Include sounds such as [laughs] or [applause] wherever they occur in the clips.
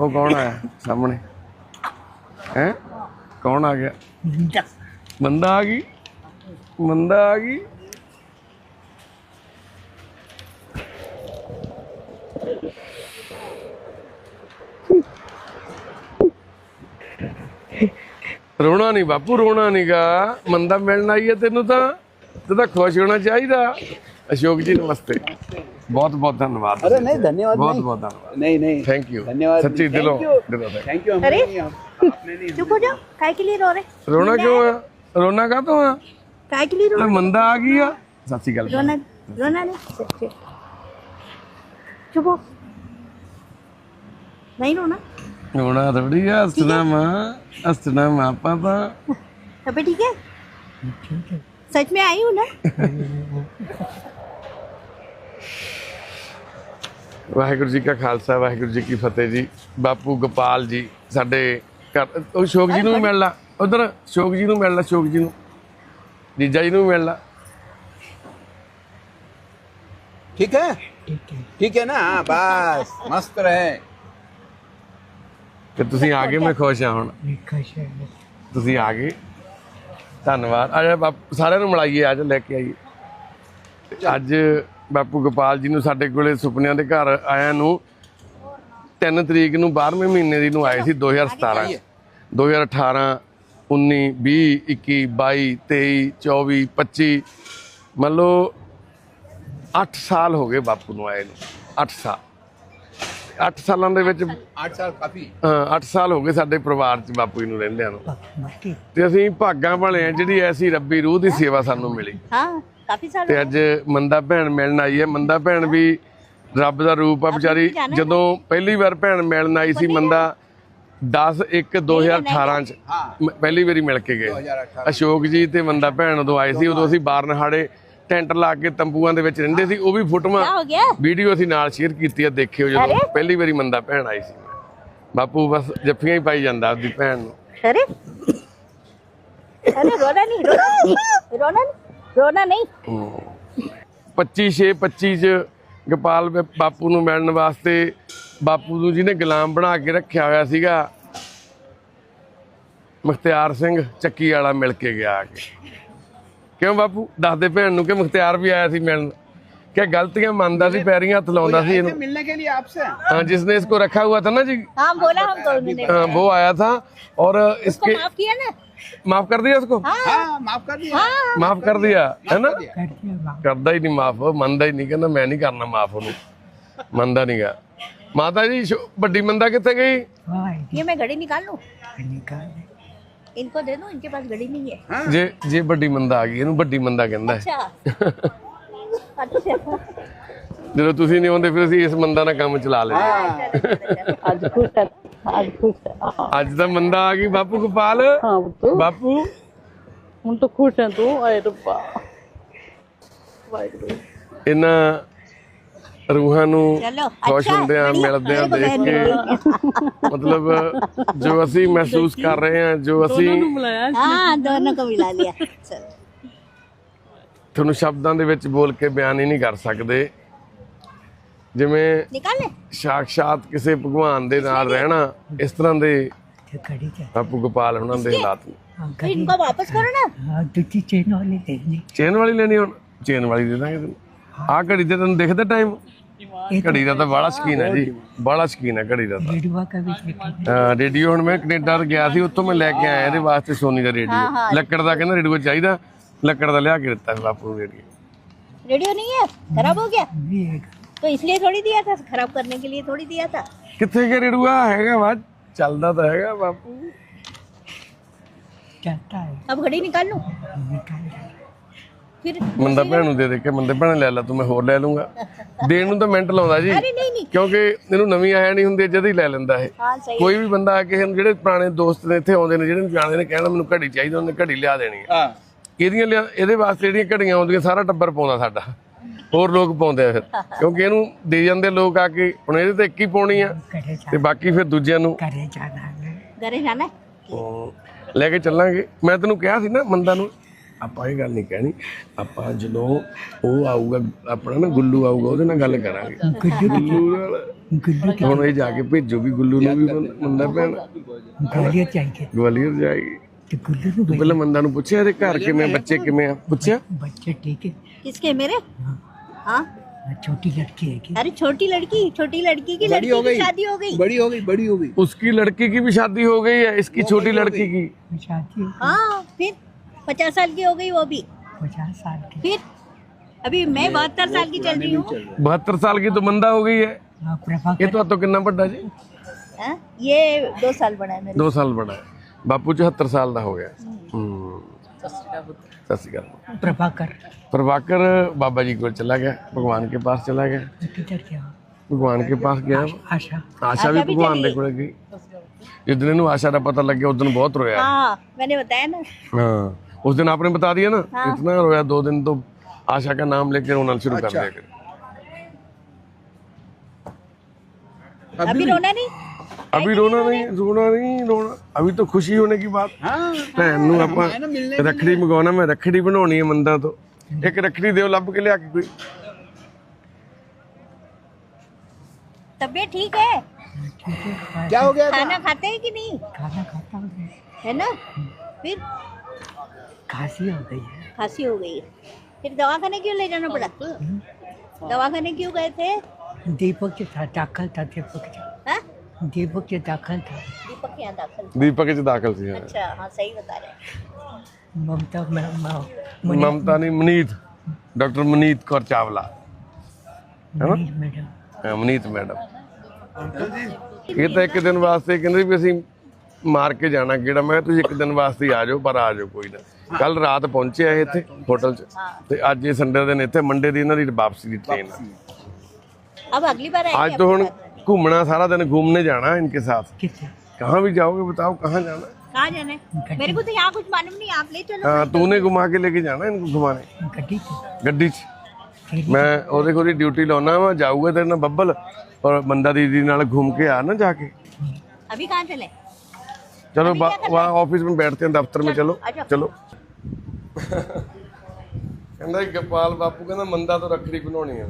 ਉਹ ਕੌਣ ਆਇਆ ਸਾਹਮਣੇ? ਹੈ? ਕੌਣ ਆ ਗਿਆ? ਬੰਦਾ। ਆ ਗਈ? ਬੰਦਾ ਆ ਗਈ? ਰੋਣਾ ਨਹੀਂ ਬਾਪੂ ਰੋਣਾ ਨਹੀਂਗਾ ਮੰਦਾ ਮਿਲਣ ਆਈ ਹੈ ਤੈਨੂੰ ਤਾਂ। ਤੂੰ ਤਾਂ ਖੁਸ਼ ਹੋਣਾ ਚਾਹੀਦਾ। ਅਸ਼ੋਕ ਜੀ ਨਮਸਤੇ। ਬਹੁਤ ਬਹੁਤ ਧੰਨਵਾਦ अरे नहीं धन्यवाद ਬਹੁਤ नहीं ਬਹੁਤ ਧੰਨਵਾਦ नहीं नहीं ਥੈਂਕ ਯੂ धन्यवाद ਸੱਚੀ Thank ਦਿਲੋਂ you. ਦਿਲੋਂ thank थैंक यू अरे? आपने नहीं चुप हो जाओ काय के लिए रो रहे you। ਰੋਣਾ ਕਿਉਂ ਆ ਰੋਣਾ ਕਾ ਤੋਂ ਆ काय के लिए रो ਤੇ ਮੰਦਾ ਆ ਗਈ ਆ ਸੱਚੀ ਗੱਲ रोना रोना नहीं चुप, चुप। चुप हो नहीं रोना ਰੋਣਾ ਥੋੜੀ ਆ ਹੱਸਣਾ ਮਾਂ ਹੱਸਣਾ ਮਾਂ ਆਪਾਂ ਤਾਂ तभी ठीक है सच में आई हूँ ना ਵਾਹਿਗੁਰੂ ਜੀ ਕਾ ਖਾਲਸਾ ਵਾਹਿਗੁਰੂ ਜੀ ਕੀ ਫਤਿਹ ਜੀ ਬਾਪੂ ਗੋਪਾਲ ਜੀ ਸਾਡੇ ਘਰ ਉਹ ਸ਼ੋਕ ਜੀ ਨੂੰ ਵੀ ਮਿਲ ਲਾ ਉਧਰ ਸ਼ੋਕ ਜੀ ਨੂੰ ਮਿਲ ਲਾ ਸ਼ੋਕ ਜੀ ਨੂੰ ਜੀਜਾ ਜੀ ਨੂੰ ਵੀ ਮਿਲ ਲਾ ठीक है ठीक है ना हाँ, बस मस्त रहे ਤੇ ਤੁਸੀਂ ਆ ਗਏ ਮੈਂ ਖੁਸ਼ ਹਾਂ ਹੁਣ ਤੁਸੀਂ ਆ ਗਏ ਧੰਨਵਾਦ ਅੱਜ ਬਾਪੂ ਸਾਰਿਆਂ ਨੂੰ ਮਿਲਾਈਏ ਅੱਜ ਲੈ ਕੇ ਆਈਏ ਤੇ ਅੱਜ ਬਾਪੂ ਗੋਪਾਲ ਜੀ ਨੂੰ ਸਾਡੇ ਕੋਲੇ ਸੁਪਨਿਆਂ ਦੇ ਘਰ ਆਇਆਂ ਨੂੰ 3 ਤਰੀਕ ਨੂੰ 12ਵੇਂ ਮਹੀਨੇ ਦੀ ਨੂੰ ਆਏ ਸੀ 2017 2018 19 20 21 22 23 24 25 ਮੰਨ ਸਾਲ ਹੋ ਗਏ ਬਾਪੂ ਨੂੰ ਆਏ ਨੂੰ। 8 ਸਾਲ। 8 ਸਾਲਾਂ ਦੇ ਵਿੱਚ 8 ਸਾਲ ਕਾਫੀ। ਹਾਂ 8 ਸਾਲ ਹੋ ਗਏ ਸਾਡੇ ਪਰਿਵਾਰ 'ਚ ਬਾਪੂ ਜੀ ਨੂੰ ਰਹਿੰਦਿਆਂ ਨੂੰ। ਤੇ ਅਸੀਂ ਭਾਗਾਂ ਭਲੇ ਆ ਜਿਹੜੀ ਐਸੀ ਰੱਬੀ ਰੂਹ ਦੀ ਸੇਵਾ ਸਾਨੂੰ ਮਿਲੀ। ਹਾਂ। ਕਾਫੀ ਸਾਲ ਤੇ ਅੱਜ ਮੰਦਾ ਭੈਣ ਮਿਲਣ ਆਈ ਹੈ। ਮੰਦਾ ਭੈਣ ਵੀ ਰੱਬ ਦਾ ਰੂਪ ਆ ਵਿਚਾਰੀ। ਜਦੋਂ ਪਹਿਲੀ ਵਾਰ ਭੈਣ ਮਿਲਣ ਆਈ ਸੀ ਮੰਦਾ 10 1 2018 ਚ। ਪਹਿਲੀ ਵਾਰੀ ਮਿਲ ਕੇ ਗਏ। ਅਸ਼ੋਕ ਜੀ ਤੇ ਮੰਦਾ ਭੈਣ ਉਦੋਂ ਆਏ ਸੀ। ਉਦੋਂ ਅਸੀਂ ਬਾਰਨਹਾੜੇ ਟੈਂਟ ਲਾ ਕੇ ਤੰਬੂਆਂ ਦੇ ਵਿੱਚ ਰਹਿੰਦੇ ਸੀ। ਉਹ ਵੀ ਫੋਟੋਆਂ ਵੀਡੀਓ ਅਸੀਂ ਨਾਲ ਸ਼ੇਅਰ ਕੀਤੀ ਆ ਦੇਖਿਓ ਜਦੋਂ ਪਹਿਲੀ ਵਾਰੀ ਮੰਦਾ ਭੈਣ ਆਈ ਸੀ। ਬਾਪੂ ਬਸ ਜੱਫੀਆਂ ਹੀ ਪਾਈ ਜਾਂਦਾ ਆਪਦੀ ਭੈਣ ਨੂੰ। ਅਰੇ। ਅਰੇ ਰੋਣਾ ਨਹੀਂ ਰੋਣਾ ਨਹੀਂ। ਰੋਣਾ ਨਹੀਂ। 25 6 25 ਚ ਗੋਪਾਲ ਬਾਪੂ ਨੂੰ ਮਿਲਣ ਵਾਸਤੇ ਬਾਪੂ ਨੂੰ ਜਿਹਨੇ ਗੁਲਾਮ ਬਣਾ ਕੇ ਰੱਖਿਆ ਹੋਇਆ ਸੀਗਾ, ਮੁਖਤਿਆਰ ਸਿੰਘ ਚੱਕੀ ਵਾਲਾ ਮਿਲ ਕੇ ਗਿਆ ਕਿਉਂ ਬਾਪੂ? ਦੱਸਦੇ ਭੈਣ ਨੂੰ ਕਿ ਮੁਖਤਿਆਰ ਵੀ ਆਇਆ ਸੀ ਮਿਲਣ? ਕਿ ਗਲਤੀਆਂ ਮੰਨਦਾ ਸੀ ਪੈਰੀਂ ਹੱਥ ਲਾਉਂਦਾ ਸੀ आए थे ਇਹਨੂੰ मिलने के लिए आपसे हाँ जिसने इसको रखा हुआ था ना जी हाँ बोला हम तो उन्होंने हाँ, वो आया था और उसको इसके माफ किया ना माफ कर दिया उसको हाँ माफ कर दिया ਮਾਫ ਕਰ ਦਿਆ ਹੈ ਨਾ कर दिया। ਕਰਦਾ ਹੀ ਨਹੀਂ ਮਾਫ ਮੰਨਦਾ ਹੀ ਨਹੀਂ ਕਹਿੰਦਾ ਮੈਂ ਨਹੀਂ ਕਰਨਾ ਮਾਫ ਉਹਨੂੰ ਮੰਨਦਾ ਨਹੀਂਗਾ ਮਾਤਾ ਜੀ ਸ਼ੋ- ਵੱਡੀ ਮੰਦਾ ਕਿੱਥੇ ਗਈ ये मैं घड़ी निकाल लूं इनको दे दो इनके पास घड़ी नहीं है ਜੇ ਜੇ ਵੱਡੀ ਮੰਦਾ ਆ ਗਈ ਇਹਨੂੰ ਵੱਡੀ ਮੰਦਾ ਕਹਿੰਦਾ ਹੈ अच्छा अच्छा ਜਦੋਂ ਤੁਸੀਂ ਨਹੀਂ ਆਉਂਦੇ ਫਿਰ ਅਸੀਂ ਇਸ ਮੰਦਾ ਨਾਲ ਕੰਮ ਚਲਾ ਲੈਂਦੇ हाँ ਅੱਜ ਖੁਸ਼ ਹੈ ਅੱਜ ਖੁਸ਼ ਹੈ ਹਾਂ ਅੱਜ ਤਾਂ ਮੰਦਾ ਆ ਗਈ ਬਾਪੂ ਗੋਪਾਲ ਹਾਂ ਪੁੱਤ ਬਾਪੂ ਹੁਣ ਤਾਂ ਖੁਸ਼ ਹੈ ਤੂੰ ਆਏ ਰੱਬਾ ਵਾਹਿਗੁਰੂ ਇਹਨਾਂ ਰੂਹਾਂ ਨੂੰ चलो ਖੁਸ਼ अच्छा ਹੁੰਦੇ ਆ बढ़िया। ਮਿਲਦੇ ਆ मेरे को ਦੇਖ बहन ਕੇ ਮਤਲਬ ਜੋ ਅਸੀਂ ਮਹਿਸੂਸ ਕਰ ਰਹੇ ਹਾਂ ਜੋ ਅਸੀਂ ਬੁਲਾਇਆ हाँ दोनों को मिला लिया चलो ਤੁਹਾਨੂੰ ਸ਼ਬਦਾਂ ਦੇ ਵਿੱਚ ਬੋਲ ਕੇ ਬਿਆਨ ਹੀ ਨਹੀਂ ਕਰ ਸਕਦੇ ਜਿਵੇਂ निकाल ले ਸਾਖਸ਼ਾਤ ਕਿਸੇ ਭਗਵਾਨ ਦੇ ਨਾਲ ਰਹਿਣਾ ਇਸ ਤਰ੍ਹਾਂ ਦੇ ਬਾਪੂ ਗੋਪਾਲ ਉਹਨਾਂ ਦੇ ਹਾਲਾਤ ਨੇ तो इनको वापस करो ना ਚੇਨ ਵਾਲੀ ਲੈਣੀ ਹੁਣ ਚੇਨ ਵਾਲੀ ਦੇ ਦਾਂਗੇ ਤੈਨੂੰ ਆਹ ਘੜੀ ਤੇ ਤੈਨੂੰ ਦਿਖਦਾ ਟਾਈਮ ਘੜੀ ਦਾ ਤਾਂ ਬੜਾ ਸ਼ਕੀਨ ਹੈ ਜੀ ਬੜਾ ਸ਼ਕੀਨ ਹੈ ਘੜੀ ਦਾ ਤਾਂ ਹਾਂ ਰੇਡੀਓ ਹੁਣ ਮੈਂ ਕੈਨੇਡਾ ਤੋਂ ਗਿਆ ਸੀ ਉੱਥੋਂ ਮੈਂ ਲੈ ਕੇ ਆਇਆ ਇਹਦੇ ਵਾਸਤੇ ਸੋਨੀ ਦਾ ਰੇਡੀਓ ਲੱਕੜ ਦਾ ਕਹਿੰਦਾ ਰੇਡੀਓ ਚਾਹੀਦਾ ਲੱਕੜ ਦਾ ਲਿਆ ਕੇ ਦਿੱਤਾ ਸੀ ਬਾਪੂ ਨੂੰ ਰੇਡੀਓ रेडियो नहीं है खराब हो गया तो इसलिए थोड़ी दिया था खराब करने के लिए थोड़ी दिया था ਕਿੱਥੇ ਗਿਆ ਰੇਡੂਆ ਹੈਗਾ ਵਾ ਚੱਲਦਾ ਤਾਂ ਹੈਗਾ ਬਾਪੂ अब घड़ी निकाल लूं फिर ਮੰਦਾ ਭੈਣ ਨੂੰ ਦੇ ਦੇ ਕੇ ਮੰਦੇ ਭੈਣ ਲੈ ਲੈ ਤੂੰ ਮੈਂ ਹੋਰ ਲੈ ਲੂੰਗਾ [laughs] ਦੇਣ ਨੂੰ ਤਾਂ ਮਿੰਟ ਲਾਉਂਦਾ ਜੀ अरे नहीं नहीं ਕਿਉਂਕਿ ਇਹਨੂੰ ਨਵੀਂ ਆਇਆ ਨਹੀਂ ਹੁੰਦੀ ਜਦ ਹੀ ਲੈ ਲੈਂਦਾ ਇਹ हाँ सही ਕੋਈ ਵੀ ਬੰਦਾ ਆ ਕਿਸੇ ਨੂੰ ਜਿਹੜੇ ਪੁਰਾਣੇ ਦੋਸਤ ਨੇ ਇੱਥੇ ਆਉਂਦੇ ਨੇ ਜਿਹੜੇ ਨੂੰ ਜਾਣਦੇ ਨੇ ਕਹਿਣਾ ਮੈਨੂੰ ਘੜੀ ਚਾਹੀਦੀ ਉਹਨੇ ਘੜੀ ਲਿਆ ਦੇਣੀ ਹੈ हाँ ਇਹਦੀਆਂ ਲਿਆ- ਇਹਦੇ ਵਾਸਤੇ ਜਿਹੜੀਆਂ ਘੜੀਆਂ ਆਉਂਦੀਆਂ ਸਾਰਾ ਟੱਬਰ ਪਾਉਂਦਾ ਸਾਡਾ। ਹੋਰ ਲੋਕ ਪਾਉਂਦੇ ਆ ਫਿਰ। ਕਿਉਂਕਿ ਇਹਨੂੰ ਦੇ ਜਾਂਦੇ ਲੋਕ ਆ ਕੇ ਹੁਣ ਇਹਦੇ ਤੇ ਇੱਕ ਹੀ ਪਾਉਣੀ ਆ। ਤੇ ਬਾਕੀ ਫਿਰ ਦੂਜਿਆਂ ਨੂੰ ਘਰੇ ਜਾਣਾ ਘਰੇ ਜਾਣਾ ਲੈ ਕੇ ਚੱਲਾਂਗੇ। ਮੈਂ ਤੈਨੂੰ ਕਿਹਾ ਸੀ ਨਾ ਮੰਦਾ ਨੂੰ ਆਪਾਂ ਇਹ ਗੱਲ ਨਹੀਂ ਕਹਿਣੀ। ਆਪਾਂ ਜਦੋਂ ਉਹ ਆਊਗਾ ਆਪਣਾ ਨਾ ਗੁੱਲੂ ਆਊਗਾ ਉਹਦੇ ਨਾਲ ਗੱਲ ਕਰਾਂਗੇ। ਗੁੱਲੂ ਨਾਲ ਗੁੱਲੂ ਹੁਣ ਇਹ ਜਾ ਕੇ ਭੇਜੋ ਵੀ ਗੁੱਲੂ ਨੂੰ ਵੀ ਮੰਦਾ ਪੈਣਾ ਗੋਲੀਆਂ ਚਾਹੀਦੀ ਗਵਾਲੀਅਰ ਜਾਏਗੀ। ਤੇ ਗੁੱਲੂ ਨੂੰ ਤੂੰ ਪਹਿਲਾਂ ਮੰਦਾ ਨੂੰ ਪੁੱਛਿਆ ਇਹਦੇ ਘਰ ਕਿਵੇਂ ਬੱਚੇ ਕਿਵੇਂ ਆ ਪੁੱਛਿਆ बच्चे ठीक है किसके मेरे हाँ छोटी लड़की है कि अरे छोटी लड़की छोटी लड़की की बड़ी लड़की हो की गई शादी हो गई बड़ी हो गई बड़ी हो गई उसकी लड़की की भी शादी हो गई है इसकी छोटी लड़की की शादी हाँ फिर पचास साल की हो गई वो भी पचास साल की फिर अभी मैं बहत्तर साल की चल रही हूँ बहत्तर साल की तो मंदा हो गई है हाँ, प्रभाकर ये तो तो कितना बड़ा जी हाँ? ये दो साल बड़ा है मेरे दो साल बड़ा है बापू चौहत्तर साल का हो गया हम्म। सत श्री अकाल प्रभाकर प्रभाकर बाबा जी को चला गया भगवान के पास चला गया किधर क्या ਭਗਵਾਨ ਕੇ ਪਾਸ ਗਿਆ आशा ਆਸ਼ਾ ਵੀ ਭਗਵਾਨ ਦੇ ਕੋਲ ਗਈ ਜਿਸ ਦਿਨ ਇਹਨੂੰ ਆਸ਼ਾ ਦਾ ਪਤਾ ਲੱਗਿਆ ਉਸ ਦਿਨ ਬਹੁਤ ਰੋਇਆ हाँ मैंने बताया ना हाँ उस दिन आपने बता दिया ना इतना रोया दो दिन तो आशा का नाम लेकर रोना शुरू कर दिया कर अभी रोना नहीं अभी रोना नहीं रोना नहीं रोना अभी तो खुशी होने की बात हाँ ਭੈਣ ਨੂੰ ਆਪਾਂ ਰੱਖੜੀ ਮੰਗਵਾਉਣਾ ਮੈਂ ਰੱਖੜੀ ਬਣਾਉਣੀ ਹੈ ਮੰਦਾ ਤੋਂ ਇੱਕ ਰੱਖੜੀ ਦਿਓ ਲੱਭ ਕੇ ਲਿਆ ਕੇ ਕੋਈ तबीयत ठीक है ठीक है क्या हो गया था खाना खाते हैं कि नहीं खाना खाता हूँ है ना फिर खांसी हो गई है खांसी हो गई है फिर दवा खाने क्यों ले जाना पड़ा दवा खाने क्यों गए थे दीपक के साथ दाखिल था दीपक के हाँ? दीपक के दाखिल था दीपक के यहाँ दाखिल थे। ਦੀਪਕ ਚ ਦਾਖਲ ਸੀ ਹਾਂ। अच्छा हाँ सही बता रहे हैं ममता मैं ਮਮਤਾ ਨਹੀਂ ਮਨੀਤ ਡਾਕਟਰ ਮਨੀਤ ਕੌਰ ਚਾਵਲਾ मनीष मैडम ਹਾਂ, ਮਨੀਤ ਮੈਡਮ ਇਹ ਤਾਂ ਇੱਕ ਦਿਨ ਵਾਸਤੇ ਕਹਿੰਦੇ ਵੀ ਅਸੀਂ ਮਾਰ ਕੇ ਜਾਣਾ ਕਿਹੜਾ ਮੈਂ ਕਿਹਾ ਤੁਸੀਂ ਇੱਕ ਦਿਨ ਵਾਸਤੇ ਹੀ ਆ ਜਾਓ ਪਰ ਆ ਜਾਓ ਕੋਈ ਨਾ ਕੱਲ ਰਾਤ ਪਹੁੰਚੇ ਆ ਇਹ ਇੱਥੇ ਹੋਟਲ 'ਚ ਤੇ ਅੱਜ ਇਹ ਸੰਡੇ ਦਿਨ ਇੱਥੇ ਮੰਡੇ ਦੀ ਇਹਨਾਂ ਦੀ ਵਾਪਸੀ ਦੀ ਟ੍ਰੇਨ अब अगली बार आएंगे आज तो ਹੁਣ ਘੁੰਮਣਾ ਸਾਰਾ ਦਿਨ घूमने जाना है इनके साथ कितने कहाँ भी जाओगे बताओ कहाँ जाना है कहाँ जाना है मेरे को तो यहाँ कुछ मालूम नहीं आप ले चलो हाँ तूने घुमा के लेके जाना है इनको घुमाने गड्डी से ਗੱਡੀ 'ਚ ਮੈਂ ਉਹਦੇ ਕੋਲ ਡਿਊਟੀ ਲਾਉਣਾ ਵਾ ਜਾਊਗਾ ਤੇਰੇ ਨਾਲ ਬੱਬਲ ਔਰ ਬੰਦਾ ਦੀਦੀ ਨਾਲ घूम के आ ना जाके अभी कहाँ चले चलो बा- वहाँ ऑफिस में बैठते हैं दफ्तर में चलो आजा। चलो ਕਹਿੰਦਾ ਜੀ ਗੋਪਾਲ ਬਾਪੂ ਕਹਿੰਦਾ ਮੰਦਾ ਤੋਂ ਰੱਖੜੀ ਬਣਾਉਣੀ ਹੈ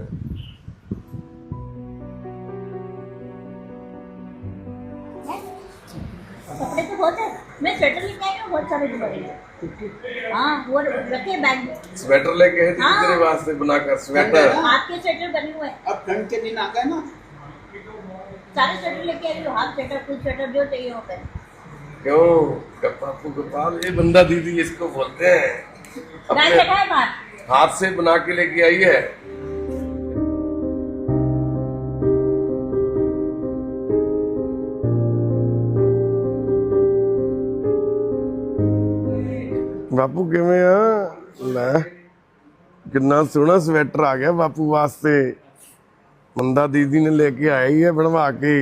कपड़े तो बहुत है। मैं स्वेटर लेके आई हूँ बहुत सारे कपड़े हाँ। वो रखे बैग स्वेटर लेके आए थे हाँ। तेरे वास्ते बनाकर स्वेटर हाथ के स्वेटर बने हुए हैं। अब ठंड के दिन आ गए ना। सारे स्वेटर लेके आई हूँ हाफ़ स्वेटर फुल स्वेटर जो चाहिए वो पहन क्यों? ग- बापू गोपाल ये बंदा दीदी इसको बोलते हैं। है हाथ से बना के लेके आई है। ਬਾਪੂ ਕਿਵੇਂ ਆ ਲੈ ਕਿੰਨਾ ਸੋਹਣਾ ਸਵੈਟਰ ਆ ਗਿਆ ਬਾਪੂ ਵਾਸਤੇ ਮੰਦਾ ਦੀਦੀ ਨੇ ਲੈ ਕੇ ਆਈ ਹੈ ਬਣਵਾ ਕੇ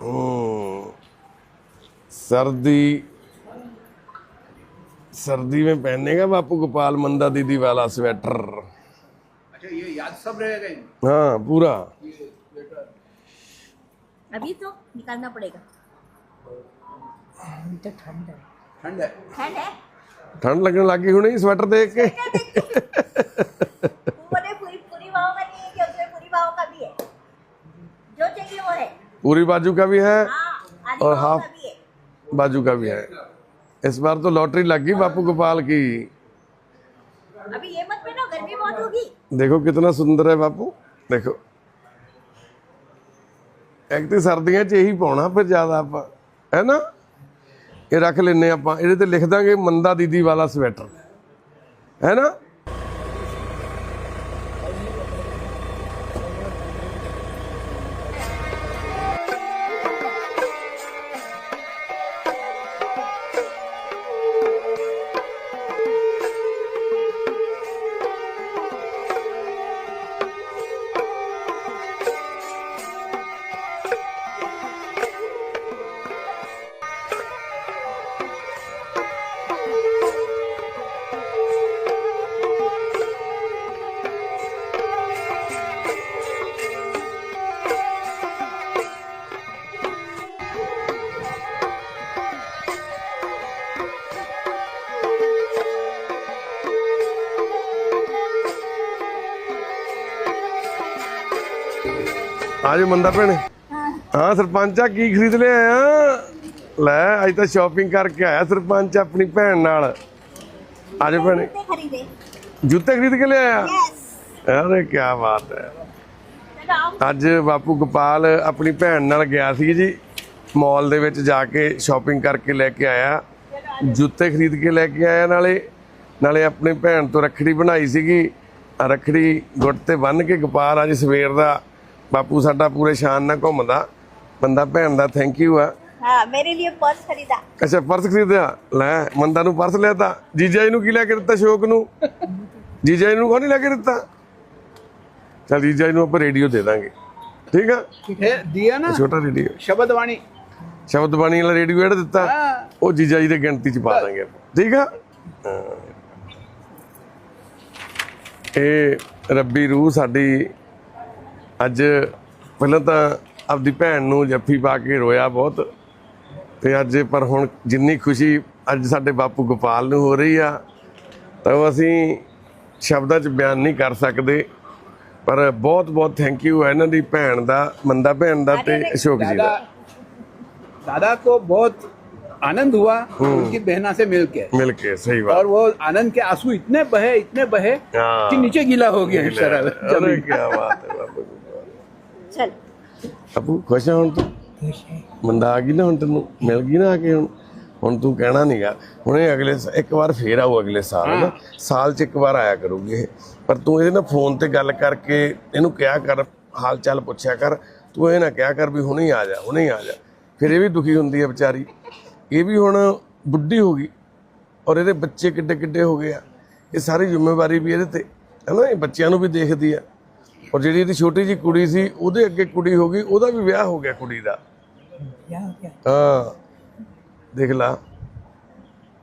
हम्म, सर्दी सर्दी में पहनेगा बापू गोपाल मंदा दीदी वाला स्वेटर अच्छा ये याद सब रहेगा इनको। हाँ पूरा अभी तो निकालना पड़ेगा। तो ठंड है। ठंड है? ठंड है? ठंड लगने लगी हुई स्वेटर देख के? बोले पूरी पूरी भाव का नहीं है कि उसमें पूरी भाव का भी है। जो चाहिए वो है। पूरी बाजू का भी है हाँ और हाफ़ है। बाजू का भी है। इस बार तो लॉटरी लग गई बापू गोपाल की। अभी ये मत पहनो गर्मी बहुत होगी। देखो कितना सुंदर है बापू। देखो। ਇੱਕ ਤੇ ਸਰਦੀਆਂ 'ਚ ਇਹੀ ਪਾਉਣਾ ਫਿਰ ਜ਼ਿਆਦਾ ਆਪਾਂ, ਹੈ ਨਾ? ਇਹ ਰੱਖ ਲੈਨੇ ਆਪਾਂ, ਇਹਦੇ ਤੇ ਲਿਖ ਦਾਂਗੇ ਮੰਦਾ ਦੀਦੀ ਵਾਲਾ ਸਵੈਟਰ, ਹੈ ਨਾ? ਆਜੋ ਮੰਦਾ ਭੈਣੇ। ਹਾਂ। ਸਰਪੰਚ ਆ ਕੀ ਖਰੀਦ ਲਿਆ ਆ? ਲੈ ਅੱਜ ਤਾਂ ਸ਼ਾਪਿੰਗ ਕਰਕੇ ਆਇਆ ਸਰਪੰਚ ਆਪਣੀ ਭੈਣ ਨਾਲ। ਆਜੋ ਭੈਣੇ। ਜੁੱਤੇ ਖਰੀਦ। ਕੇ ਲਿਆ ਆ ਅਰੇ ਕੀ ਬਾਤ ਹੈ। ਅੱਜ ਬਾਪੂ ਗੋਪਾਲ ਆਪਣੀ ਭੈਣ ਨਾਲ ਗਿਆ ਸੀ ਜੀ ਮਾਲ ਦੇ ਵਿੱਚ ਜਾ ਕੇ ਸ਼ਾਪਿੰਗ ਕਰਕੇ ਲੈ ਕੇ ਆਇਆ। ਜੁੱਤੇ ਖਰੀਦ ਕੇ ਲੈ ਕੇ ਆਇਆ ਨਾਲੇ। ਨਾਲੇ ਆਪਣੀ ਭੈਣ ਤੋਂ ਰਖੜੀ ਬਣਾਈ ਸੀਗੀ। ਰਖੜੀ ਗੁੱਟ ਤੇ ਬੰਨ ਕੇ ਗੋਪਾਲ ਅੱਜ ਸਵੇਰ ਦਾ ਬਾਪੂ ਸਾਡਾ ਪੂਰੇ ਸ਼ਾਨ ਨਾਲ ਘੁੰਮਦਾ ਬੰਦਾ ਭੈਣ ਦਾ ਥੈਂਕ ਯੂ ਆ हाँ मेरे लिए पर्स खरीदा ਅੱਛਾ ਪਰਸ ਖਰੀਦਿਆ ਲੈ ਮੰਦਾ ਨੂੰ ਪਰਸ ਲਿਆ ਤਾਂ ਜੀਜਾ ਜੀ ਨੂੰ ਕੀ ਲੈ ਕੇ ਦਿੱਤਾ ਸ਼ੋਕ ਨੂੰ ਜੀਜਾ ਜੀ ਨੂੰ ਕੋਈ ਨਹੀਂ ਲੈ ਕੇ ਦਿੱਤਾ ਚਲ ਜੀਜਾ ਜੀ ਨੂੰ ਆਪਾਂ ਰੇਡੀਓ ਦੇ ਦਾਂਗੇ ਠੀਕ ਆ है, दिया ना ਛੋਟਾ ਰੇਡੀਓ शब्द वाणी ਸ਼ਬਦ ਬਾਣੀ ਵਾਲਾ ਰੇਡੀਓ ਜਿਹੜਾ ਦਿੱਤਾ हाँ ਉਹ ਜੀਜਾ ਜੀ ਦੇ ਗਿਣਤੀ ਚ ਪਾ ਦਾਂਗੇ ਆਪਾਂ ਠੀਕ ਆ ਹਾਂ। ਇਹ ਰੱਬੀ ਰੂਹ ਸਾਡੀ ਅੱਜ ਪਹਿਲਾਂ ਤਾਂ ਆਪਦੀ ਭੈਣ ਨੂੰ ਜੱਫੀ ਪਾ ਕੇ ਰੋਇਆ ਬਹੁਤ ਤੇ ਅੱਜ ਪਰ ਹੁਣ ਜਿੰਨੀ ਖੁਸ਼ੀ ਅੱਜ ਸਾਡੇ ਬਾਪੂ ਗੋਪਾਲ ਨੂੰ ਹੋ ਰਹੀ ਆ ਤਾਂ ਅਸੀਂ ਸ਼ਬਦਾਂ 'ਚ ਬਿਆਨ ਨਹੀਂ ਕਰ ਸਕਦੇ। ਪਰ ਬਹੁਤ ਬਹੁਤ ਥੈਂਕ ਯੂ ਇਹਨਾਂ ਦੀ ਭੈਣ ਦਾ ਮੰਦਾ ਭੈਣ ਦਾ ਤੇ ਅਸ਼ੋਕ ਜੀ ਦਾ। दादा को बहुत आनंद हुआ उनकी बहना से मिल के मिल के सही बात और वो आनंद के आंसू इतने बहे इतने बहे कि नीचे गीला हो गया इस तरह क्या बात ਖੁਸ਼ ਆ ਹੁਣ ਤੂੰ? ਮੰਦਾ ਗਈ ਨਾ ਹੁਣ ਤੈਨੂੰ? ਮਿਲ ਗਈ ਨਾ ਆ ਕੇ ਹੁਣ? ਹੁਣ ਤੂੰ ਕਹਿਣਾ ਨਹੀਂਗਾ ਹੁਣ ਇਹ ਅਗਲੇ ਇੱਕ ਵਾਰ ਫੇਰ ਆਉ ਅਗਲੇ ਸਾਲ ਨਾ? ਸਾਲ 'ਚ ਇੱਕ ਵਾਰ ਆਇਆ ਕਰੂਗੀ ਪਰ ਤੂੰ ਇਹਦੇ ਨਾਲ ਫੋਨ ਤੇ ਗੱਲ ਕਰਕੇ ਇਹਨੂੰ ਕਿਹਾ ਕਰ ਹਾਲ ਚਾਲ ਪੁੱਛਿਆ ਕਰ। ਤੂੰ ਇਹ ਨਾ ਕਿਹਾ ਕਰ ਵੀ ਹੁਣੇ ਆ ਜਾ ਹੁਣੇ ਆ ਜਾ। ਫਿਰ ਇਹ ਵੀ ਦੁਖੀ ਹੁੰਦੀ ਹੈ ਵਿਚਾਰੀ। ਇਹ ਵੀ ਹੁਣ ਬੁੱਢੀ ਹੋ ਗਈ ਔਰ ਇਹਦੇ ਬੱਚੇ ਕਿੱਡੇ ਕਿੱਡੇ ਹੋ ਗਏ ਆ। ਇਹ ਸਾਰੀ ਜ਼ਿੰਮੇਵਾਰੀ ਵੀ ਇਹਦੇ ਤੇ ਹੈ ਨਾ? ਇਹ ਬੱਚਿਆਂ ਨੂੰ ਵੀ ਦੇਖਦੀ ਆ। ਔਰ ਜਿਹੜੀ ਇਹਦੀ ਛੋਟੀ ਜੀ ਕੁੜੀ ਸੀ ਉਹਦੇ ਅੱਗੇ ਕੁੜੀ ਹੋ ਗਈ ਉਹਦਾ ਵੀ ਵਿਆਹ ਹੋ ਗਿਆ ਕੁੜੀ ਦਾ। ਹਾਂ ਦੇਖ ਲਾ।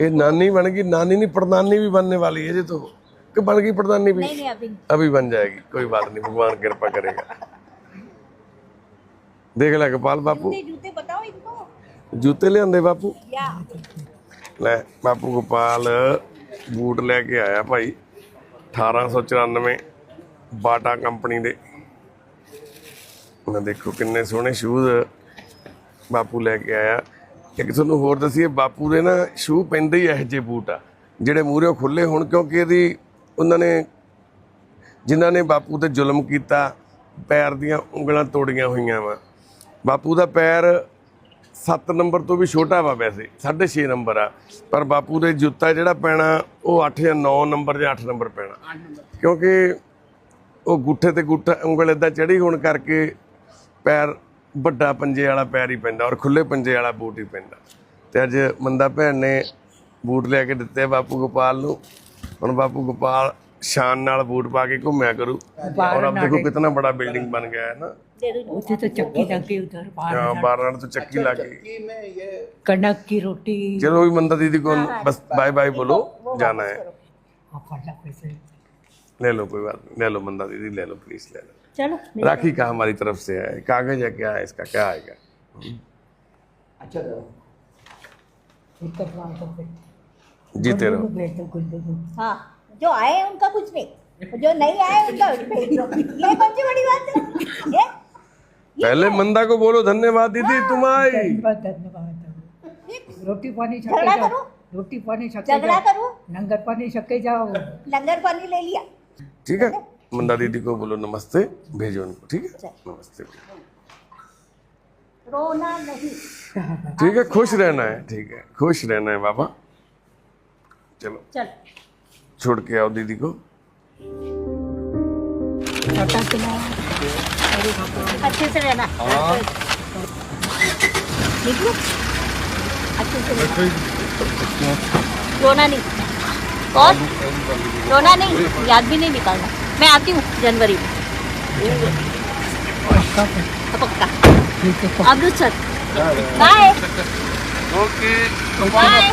ਇਹ ਨਾਨੀ ਬਣ ਗਈ ਨਾਨੀ ਨਹੀਂ ਪੜਨਾਨੀ ਵੀ ਬਣਨੇ ਵਾਲੀ ਹੈ ਜੇ ਤੋ। ਕਿ ਬਣ ਗਈ ਪੜਨਾਨੀ ਵੀ? ਅਭੀ ਬਣ ਜਾਏਗੀ ਕੋਈ ਬਾਤ ਨਹੀਂ ਭਗਵਾਨ ਕਿਰਪਾ ਕਰੇਗਾ। ਦੇਖ ਲੈ ਗੋਪਾਲ ਬਾਪੂ। ਜੁੱਤੇ ਬਤਾਓ ਇਨਕੋ ਜੂਤੇ ਲਿਆਂਦੇ ਬਾਪੂ? ਲੈ ਬਾਪੂ ਗੋਪਾਲ ਬੂਟ ਲੈ ਕੇ ਆਇਆ ਭਾਈ 1894 ਬਾਟਾ ਕੰਪਨੀ ਦੇ। ਮੈਂ ਦੇਖੋ ਕਿੰਨੇ ਸੋਹਣੇ ਸ਼ੂਜ਼ ਬਾਪੂ ਲੈ ਕੇ ਆਇਆ। ਇੱਕ ਤੁਹਾਨੂੰ ਹੋਰ ਦਸੀਏ ਬਾਪੂ ਦੇ ਨਾ ਸ਼ੂ ਪੈਂਦੇ ਹੀ ਇਹੋ ਜਿਹੇ ਬੂਟ ਆ ਜਿਹੜੇ ਮੂਹਰੇ ਖੁੱਲੇ ਹੋਣ ਕਿਉਂਕਿ ਇਹਦੀ ਉਹਨਾਂ ਨੇ ਜਿਨ੍ਹਾਂ ਨੇ ਬਾਪੂ ਤੇ ਜ਼ੁਲਮ ਕੀਤਾ ਪੈਰ ਦੀਆਂ ਉਂਗਲਾਂ ਤੋੜੀਆਂ ਹੋਈਆਂ ਵਾ। ਬਾਪੂ ਦਾ ਪੈਰ 7 ਨੰਬਰ ਤੋਂ ਵੀ ਛੋਟਾ ਵਾ ਵੈਸੇ 6.5 ਨੰਬਰ ਆ। ਪਰ ਬਾਪੂ ਦੇ ਜੁੱਤਾ ਜਿਹੜਾ ਪੈਣਾ ਉਹ 8 ਜਾਂ 9 ਨੰਬਰ ਜਾਂ 8 ਨੰਬਰ ਪੈਣਾ। ਕਿਉਂਕਿ ਉਹ ਗੁੱਠੇ ਤੇ ਗੁੱਠਾ ਉਂਗਲ ਇਦਾਂ ਚੜੀ ਹੋਣ ਕਰਕੇ ਪੈਰ ਵੱਡਾ ਪੰਜੇ ਵਾਲਾ ਪੈਰ ਹੀ ਪੈਂਦਾ ਔਰ ਖੁੱਲੇ ਪੰਜੇ ਵਾਲਾ ਬੂਟ ਹੀ ਪੈਂਦਾ। ਤੇ ਅੱਜ ਮੰਦਾ ਭੈਣ ਨੇ ਬੂਟ ਲੈ ਕੇ ਦਿੱਤੇ ਬਾਪੂ ਗੋਪਾਲ ਨੂੰ। ਹੁਣ ਬਾਪੂ ਗੋਪਾਲ ਸ਼ਾਨ ਨਾਲ ਬੂਟ ਪਾ ਕੇ ਘੁੰਮਿਆ ਕਰੂ। ਔਰ ਅਬ ਦੇਖੋ ਕਿਤਨਾ ਬੜਾ ਬਿਲਡਿੰਗ ਬਣ ਗਿਆ ਹੈ ਨਾ। ਉੱਥੇ ਤਾਂ ਚੱਕੀ ਲੱਗੀ ਉਧਰ ਬਾਹਰ ਹਾਂ ਬਾਹਰ ਨਾਲ ਤਾਂ ਚੱਕੀ ਲੱਗੀ ਕਣਕ ਦੀ ਰੋਟੀ। ਚਲੋ ਵੀ ਮੰਦਾ ਦੀਦੀ ਕੋਲ ਬਸ ਬਾਏ ਬਾਏ ਬੋਲੋ ਜਾਣਾ ਹੈ। ਆਪਾਂ ਲਾ ਪੈਸੇ। ले लो कोई बात नहीं। ले लो मंदा दीदी ले लो प्लीज़ ले लो। चलो राखी का हमारी तरफ़ से है? कागज़ है क्या? है इसका क्या आएगा अच्छा दे जीते रहो। हाँ जो आए उनका कुछ नहीं। जो नहीं आए उनका ये कौन सी बड़ी बात है? ये पहले मंदा को बोलो धन्यवाद दीदी तुम आई। धन्यवाद धन्यवाद रोटी पानी छके जाओ। करो? रोटी पानी छके झगड़ा जाओ। करो। लंगर पानी छके जाओ। लंगर पानी ले लिया। ठीक है? मंदा दीदी को बोलो नमस्ते भेजो उनको ठीक है? नमस्ते रोना नहीं। ठीक है खुश रहना है ठीक है खुश रहना है बाबा। चलो। चल। छोड़ के आओ दीदी को। अच्छे से रहना। निकलो अच्छे से रहना। रोना नहीं। कौन रोना नहीं याद भी नहीं निकालना मैं आती हूँ जनवरी में पक्का तो पक्का ठीक है अमृतसर बाय ओके बाय